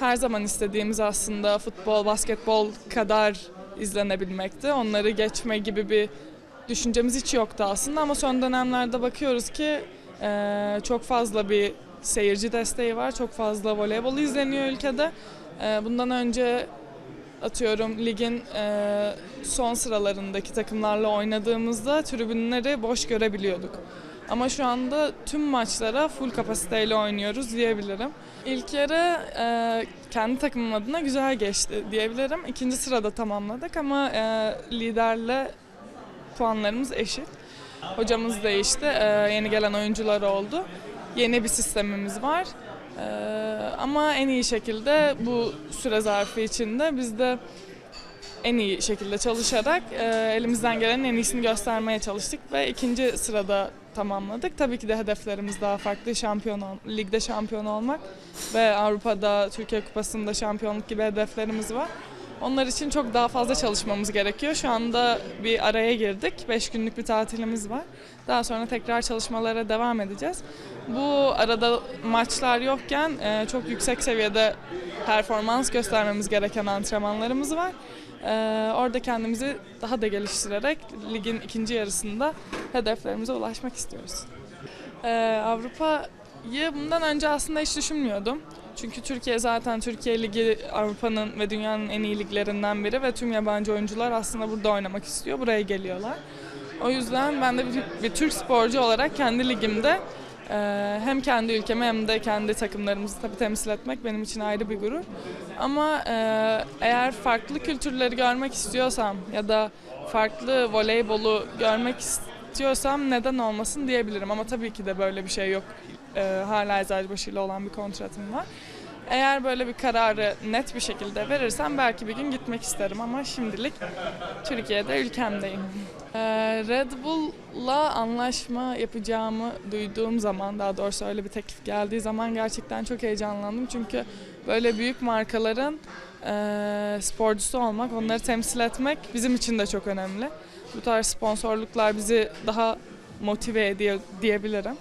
her zaman istediğimiz aslında futbol, basketbol kadar izlenebilmekti. Onları geçme gibi bir düşüncemiz hiç yoktu aslında ama son dönemlerde bakıyoruz ki e, çok fazla bir seyirci desteği var. Çok fazla voleybol izleniyor ülkede. E, bundan önce atıyorum ligin e, son sıralarındaki takımlarla oynadığımızda tribünleri boş görebiliyorduk. Ama şu anda tüm maçlara full kapasiteyle oynuyoruz diyebilirim. İlk yarı e, kendi takımım adına güzel geçti diyebilirim. İkinci sırada tamamladık ama e, liderle puanlarımız eşit. Hocamız değişti, e, yeni gelen oyuncular oldu. Yeni bir sistemimiz var. E, ama en iyi şekilde bu süre zarfı içinde biz de en iyi şekilde çalışarak e, elimizden gelenin en iyisini göstermeye çalıştık ve ikinci sırada tamamladık. Tabii ki de hedeflerimiz daha farklı. Şampiyon ol- ligde şampiyon olmak ve Avrupa'da Türkiye Kupası'nda şampiyonluk gibi hedeflerimiz var. Onlar için çok daha fazla çalışmamız gerekiyor. Şu anda bir araya girdik. 5 günlük bir tatilimiz var. Daha sonra tekrar çalışmalara devam edeceğiz. Bu arada maçlar yokken e, çok yüksek seviyede performans göstermemiz gereken antrenmanlarımız var. Ee, orada kendimizi daha da geliştirerek ligin ikinci yarısında hedeflerimize ulaşmak istiyoruz. Ee, Avrupa'yı bundan önce aslında hiç düşünmüyordum. Çünkü Türkiye zaten Türkiye Ligi Avrupa'nın ve dünyanın en iyi liglerinden biri ve tüm yabancı oyuncular aslında burada oynamak istiyor. Buraya geliyorlar. O yüzden ben de bir, bir Türk sporcu olarak kendi ligimde e, hem kendi ülkemi hem de kendi takımlarımızı tabii temsil etmek benim için ayrı bir gurur. Ama e, eğer farklı kültürleri görmek istiyorsam ya da farklı voleybolu görmek istiyorsam neden olmasın diyebilirim. Ama tabii ki de böyle bir şey yok. E, hala Eczacıbaşı ile olan bir kontratım var. Eğer böyle bir kararı net bir şekilde verirsem belki bir gün gitmek isterim ama şimdilik Türkiye'de ülkemdeyim. Ee, Red Bull'la anlaşma yapacağımı duyduğum zaman, daha doğrusu öyle bir teklif geldiği zaman gerçekten çok heyecanlandım. Çünkü böyle büyük markaların e, sporcusu olmak, onları temsil etmek bizim için de çok önemli. Bu tarz sponsorluklar bizi daha motive ediyor diyebilirim.